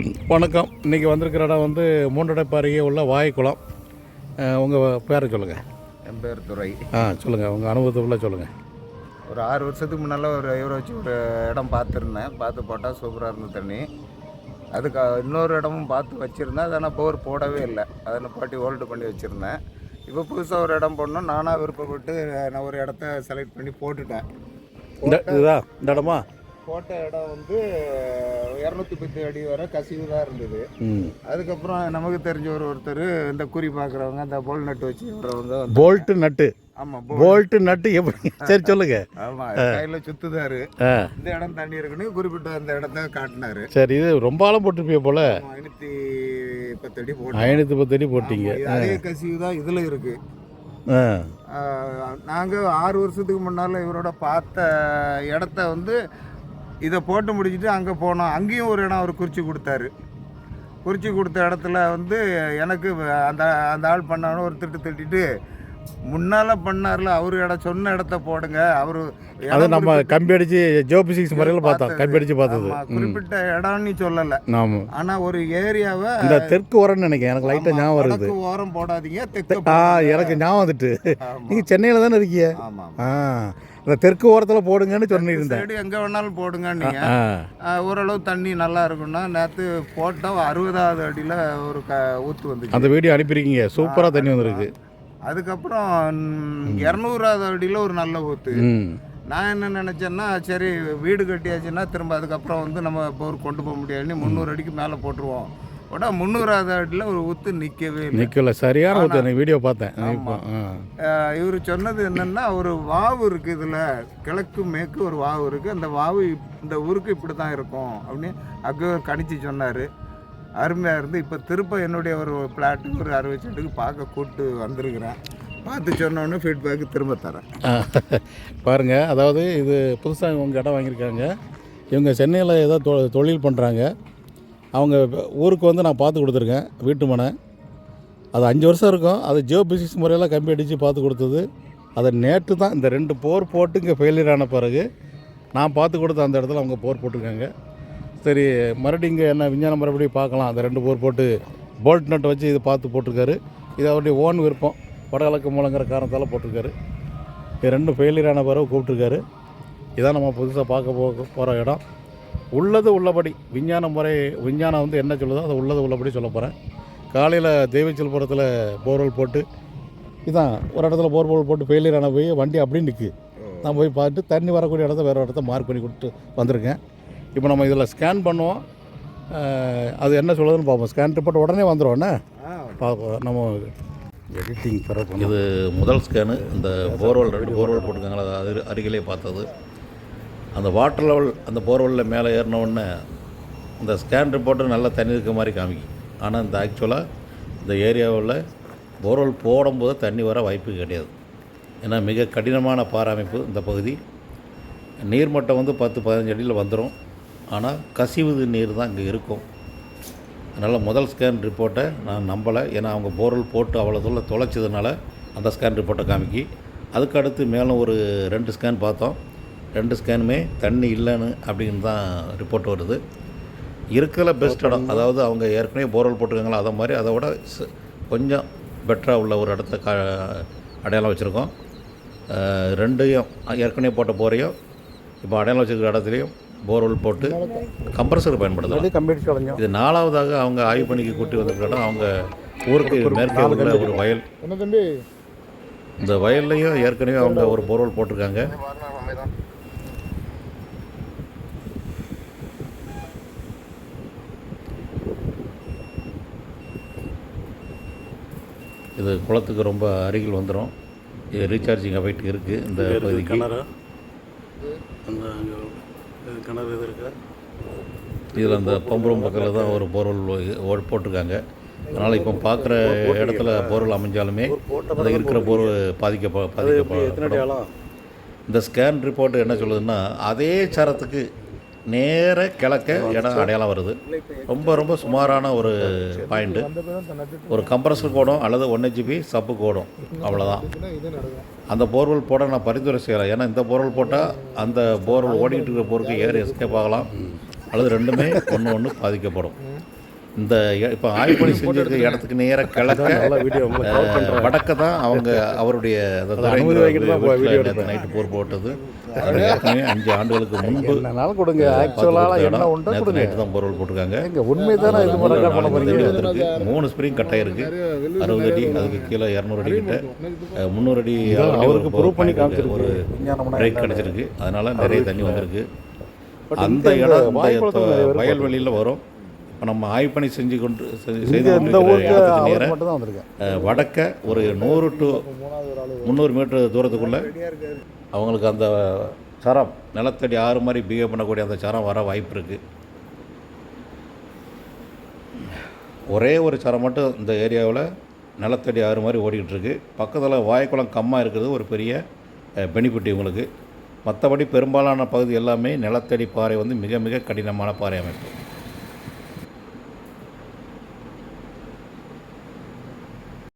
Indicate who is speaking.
Speaker 1: வணக்கம். இன்றைக்கி வந்திருக்கிற இடம் வந்து மூன்றடைப்பு அருகே உள்ள வாய்க்குளம். உங்கள் பேரை சொல்லுங்கள்
Speaker 2: என் பேர் துரை.
Speaker 1: ஆ சொல்லுங்கள் உங்கள் அனுபவத்துக்குள்ளே சொல்லுங்கள்
Speaker 2: ஒரு ஆறு வருஷத்துக்கு முன்னால் ஒரு இவரை வச்சு ஒரு இடம் பார்த்துருந்தேன். பார்த்து போட்டால் சூப்பராக இருந்தது தண்ணி. அதுக்கு இன்னொரு இடமும் பார்த்து வச்சுருந்தேன். அதை நான் போர் போடவே இல்லை. அதை நான் பாட்டி ஹோல்டு பண்ணி வச்சுருந்தேன். இப்போ புதுசாக ஒரு இடம் போடணும் நானாக விருப்பப்பட்டு நான் ஒரு இடத்த செலக்ட் பண்ணி போட்டுட்டேன்.
Speaker 1: இந்த இடமா?
Speaker 2: போட்ட இடம் வந்து இரநூத்தி பத்து அடி வரை கசிவு தான் இருந்தது. அதுக்கப்புறம் நமக்கு தெரிஞ்ச ஒரு ஒருத்தர் இந்த குறி பார்க்குறவங்க இந்த போல் நட்டு வச்சு விடுறவங்க வந்து
Speaker 1: போல்ட்டு நட்டு
Speaker 2: ஆமாம்
Speaker 1: போல்ட்டு நட்டு எப்படி? சரி சொல்லுங்கள்
Speaker 2: ஆமாம் கையில் சுத்துதாரு. இந்த இடம் தண்ணி இருக்குன்னு குறிப்பிட்ட அந்த இடத்த காட்டினாரு.
Speaker 1: சரி இது ரொம்ப ஆழம் போட்டிருப்பிய போல்.
Speaker 2: ஐநூத்தி பத்து அடி போட்டு.
Speaker 1: ஐநூற்றி பத்து அடி போட்டீங்க.
Speaker 2: அதே கசிவு தான் இதுல இருக்கு.
Speaker 1: ஆ.
Speaker 2: ஆஹ், நாங்க ஆறு வருஷத்துக்கு முன்னால இவரோட பார்த்த இடத்த வந்து இதை போட்டு முடிச்சுட்டு அங்கே போனோம். அங்கேயும் ஒரு இடம் அவர் குறித்து கொடுத்தாரு. குறித்து கொடுத்த இடத்துல வந்து எனக்கு அந்த அந்த ஆள் பண்ணாலும் ஒரு திட்டு திட்டிட்டு முன்னால் பண்ணார்ல அவர் இடம் சொன்ன இடத்த போடுங்க. அவர்
Speaker 1: அது நம்ம கம்பி அடித்து ஜோபி சிக்ஸ் முறையில் பார்த்தோம். கம்பி அடித்து பார்த்தது.
Speaker 2: ஆமா, குறிப்பிட்ட இடம்னு சொல்லலை.
Speaker 1: ஆமாம்
Speaker 2: ஆனா ஒரு ஏரியாவை
Speaker 1: இந்த தெற்கு ஓரம்னு நினைக்கிறேன். எனக்கு லைட்டாக ஞாபகம் வருது.
Speaker 2: ஓரம் போடாதீங்க தெற்கு
Speaker 1: ஆ எனக்கு ஞாபகம் வந்துட்டு.
Speaker 2: ஆமா.
Speaker 1: நீங்கள் சென்னையில் தானே இருக்கீங்க?
Speaker 2: ஆமா
Speaker 1: ஆ இந்த தெற்கு ஓரத்தில் போடுங்கன்னு சொல்லியிருந்தேன்.
Speaker 2: சைடு எங்க வேணாலும் போடுங்க நீங்க
Speaker 1: ஆ,
Speaker 2: ஓரளவு தண்ணி நல்லா இருக்கும்னா நேத்து போட்டால் அறுபதாவது அடியில ஒரு க ஊத்து வந்துச்சு.
Speaker 1: அந்த வீடியோ அனுப்பியிருக்கீங்க. சூப்பராக தண்ணி வந்திருக்கு.
Speaker 2: அதுக்கப்புறம் இரநூறாவது அடியில ஒரு நல்ல ஊத்து
Speaker 1: ம்.
Speaker 2: நான் என்ன நினைச்சேன்னா சரி வீடு கட்டியாச்சுன்னா திரும்ப அதுக்கப்புறம் வந்து நம்ம போர் கொண்டு போக முடியாதுன்னு முந்நூறு அடிக்கு மேலே போட்டுருவோம். உடனே முந்நூறாவது அடியில் ஒரு ஊத்து நிற்கவே
Speaker 1: நிற்கல சரியான எனக்கு வீடியோ பார்த்தேன்.
Speaker 2: இவர் சொன்னது என்னன்னா ஒரு வாவு இருக்குது இதில். கிழக்கு மேற்கு ஒரு வாவு இருக்குது அந்த வாவு இந்த ஊருக்கு இப்படி தான் இருக்கும் அப்படின்னு அங்கே கணிச்சு சொன்னார். அருமையாக இருந்து இப்போ திருப்ப என்னுடைய ஒரு பிளாட்டுக்கு ஒரு அறுபது சென்ட்டுக்கு பார்க்க கூப்பிட்டு வந்திருக்கிறேன். பார்த்து சொன்னோன்னே ஃபீட்பேக்கு திரும்ப தரேன்.
Speaker 1: பாருங்கள் அதாவது இது புதுசாக இவங்க இடம் வாங்கியிருக்காங்க. இவங்க சென்னையில் ஏதோ தொ தொழில் பண்ணுறாங்க அவங்க ஊருக்கு வந்து நான் பார்த்து கொடுத்துருக்கேன் வீட்டு மனை. அது அஞ்சு வருஷம் இருக்கும். அது ஜியோ பிசிக்ஸ் முறையெல்லாம் கம்பி அடித்து பார்த்து கொடுத்தது. அதை நேற்று தான் இந்த ரெண்டு போர் போட்டு இங்கே ஃபெயிலியர் ஆன பிறகு நான் பார்த்து கொடுத்த அந்த இடத்துல அவங்க போர் போட்டிருக்காங்க. சரி மறுபடியும் இங்கே என்ன விஞ்ஞான மறுபடியும் பார்க்கலாம். அந்த ரெண்டு போர் போட்டு போல்ட் நட்டை வச்சு இது பார்த்து போட்டிருக்காரு. இது அவருடைய ஓன் விருப்பம். வடகிழக்கு மூலங்கிற காரணத்தால் போட்டிருக்காரு. இது ரெண்டும் ஃபெயிலியரான பிறகு கூப்பிட்ருக்காரு இதான் நம்ம புதுசாக பார்க்க போக போகிற இடம். உள்ளது உள்ளபடி விஞ்ஞான முறை விஞ்ஞானம் வந்து என்ன சொல்லுதோ அதை உள்ளது உள்ளபடி சொல்ல போகிறேன் காலையில் தெய்வச்சல்புரத்தில் போர்வெல் போட்டு இதான் ஒரு இடத்துல போர்வெல் போட்டு ஃபெயிலியர் போய் வண்டி அப்படியே நிற்கு நான் போய் பார்த்துட்டு தண்ணி வரக்கூடிய இடத்த வேறு இடத்த மார்க் பண்ணி கொடுத்து வந்திருக்கேன். இப்போ நம்ம இதில் ஸ்கேன் பண்ணுவோம். அது என்ன சொல்லுதுன்னு பார்ப்போம். ஸ்கேன் ரிப்போர்ட் உடனே வந்துடும்ண்ணே பார்ப்போம். நம்ம எடிட்டிங் பெற
Speaker 3: இது முதல் ஸ்கேனு இந்த போர்வெல் ரெண்டு போர்வெல் போட்டிருக்காங்களா அது அரு- அருகிலே பார்த்தது. அந்த வாட்டர் லெவல் அந்த போர்வெல்லில் மேலே ஏறின உடனே இந்த ஸ்கேன் ரிப்போர்ட்டு நல்லா தண்ணி இருக்க மாதிரி காமிக்கும். ஆனால் இந்த ஆக்சுவலாக இந்த ஏரியாவில் போர்வெல் போடும்போது தண்ணி வர வாய்ப்பு கிடையாது. ஏன்னா மிக கடினமான பாரமைப்பு இந்த பகுதி. நீர்மட்டம் வந்து பத்து பதினஞ்சு அடியில் வந்துடும் ஆனால் கசிவு நீர் தான் இங்கே இருக்கும். அதனால் முதல் ஸ்கேன் ரிப்போர்ட்டை நான் நம்பலை. ஏன்னா அவங்க போரல் போட்டு அவ்வளோ தூரம் தொலைச்சதுனால அந்த ஸ்கேன் ரிப்போர்ட்டை காமிக்கி. அதுக்கு அடுத்து மேலும் ஒரு ரெண்டு ஸ்கேன் பார்த்தோம். ரெண்டு ஸ்கேனுமே தண்ணி இல்லைன்னு அப்படின்னு தான் ரிப்போர்ட் வருது. இருக்கிற பெஸ்ட் இடம். அதாவது அவங்க ஏற்கனவே போர்வெல் போட்டிருக்காங்களா அதை மாதிரி அதை விட கொஞ்சம் பெட்டராக உள்ள ஒரு இடத்த கா அடையாளம் வச்சுருக்கோம். ரெண்டையும் ஏற்கனவே போட்ட போரையும் இப்போ அடையாளம் வச்சுருக்கிற இடத்துலையும் போர்வெல் போட்டு கம்ப்ரஸர் பயன்படுத்தலாம். இது நாலாவதாக அவங்க ஆய்வு பணிக்கு கூட்டி வந்திருக்க இடம் அவங்க ஊருக்கு மேற்கே உள்ள ஒரு வயல். இந்த வயல்லையும் ஏற்கனவே அவங்க ஒரு போர்வெல் போட்டிருக்காங்க. இது குளத்துக்கு ரொம்ப அருகில் வந்துடும் இது ரீசார்ஜிங் அவைட் இருக்குது இந்த பகுதிக்கு.
Speaker 1: கிணறு இது இருக்கா
Speaker 3: இதில் அந்த பம்பரம் பக்கத்தில் தான் ஒரு போர்வெல் போட்டிருக்காங்க. அதனால் இப்போ பார்க்குற இடத்துல போர்வெல் அமைஞ்சாலுமே அது இருக்கிற போர்வெல் பாதிக்க பாதிக்கப்படும். இந்த ஸ்கேன் ரிப்போர்ட் என்ன சொல்லுதுன்னா அதே சரத்துக்கு நேர கிழக்க இடம் அடையாளம் வருது. ரொம்ப ரொம்ப சுமாரான ஒரு பாயிண்ட்டு ஒரு கம்ப்ரஸர் கோடும் அல்லது ஒன் ஜிபி சப்பு கோடும். அவ்வளோதான் அந்த போர்வெல் போட நான் பரிந்துரை செய்கிறேன் ஏன்னா இந்த போர்வெல் போட்டால் அந்த போர்வெல் ஓடிக்கிட்டு இருக்கிற போருக்கு ஏர் எஸ்கேப் ஆகலாம். அல்லது ரெண்டுமே ஒன்று ஒன்று பாதிக்கப்படும். இந்த இப்போ ஆய்வுப்பணி செஞ்சிருக்க இடத்துக்கு நேராக கிழக்க வடக்க தான் அவங்க அவருடைய. நைட்டு போர் போட்டது. அஞ்சு ஆண்டுகளுக்கு முன்பு
Speaker 1: கொடுங்க. ஆக்சுவலாக என்ன உண்டோ
Speaker 3: நேற்று
Speaker 1: கொடுங்க.
Speaker 3: நைட்டு தான் போர்வல் போட்டிருக்காங்க.
Speaker 1: எங்க உண்மை தானே இது ரெக்கார்ட் பண்ண
Speaker 3: வந்திருக்கு மூணு ஸ்ப்ரிங் கட்டாக இருக்கு. அறுபது அடி அதுக்கு கீழே இரநூறு அடி கிட்ட முந்நூறு அடி
Speaker 1: அவருக்கு ப்ரூவ் பண்ணி
Speaker 3: ஒரு பிரேக்? கிடச்சிருக்கு. அதனால நிறைய தண்ணி வந்திருக்கு. அந்த
Speaker 1: இங்க
Speaker 3: இடம் வயல்வெளியில் வரும். இப்போ நம்ம ஆய்வு பண்ணி செஞ்சு கொண்டு செய்து கொண்டிருக்கிற வடக்க ஒரு நூறு டு முந்நூறு மீட்டர் தூரத்துக்குள்ள அவங்களுக்கு அந்த சரம் நிலத்தடி ஆறு மாதிரி பிஹேவ் பண்ணக்கூடிய அந்த சரம் வர வாய்ப்பு இருக்குது ஒரே ஒரு சரம் மட்டும் இந்த ஏரியாவில் நிலத்தடி ஆறு மாதிரி ஓடிக்கிட்டு இருக்கு. பக்கத்தில் வாய்க்குளம் கம்மா இருக்கிறது ஒரு பெரிய பெனிஃபிட் இவங்களுக்கு. மற்றபடி பெரும்பாலான பகுதி எல்லாமே நிலத்தடி பாறை வந்து மிக மிக கடினமான பாறை அமைப்பு.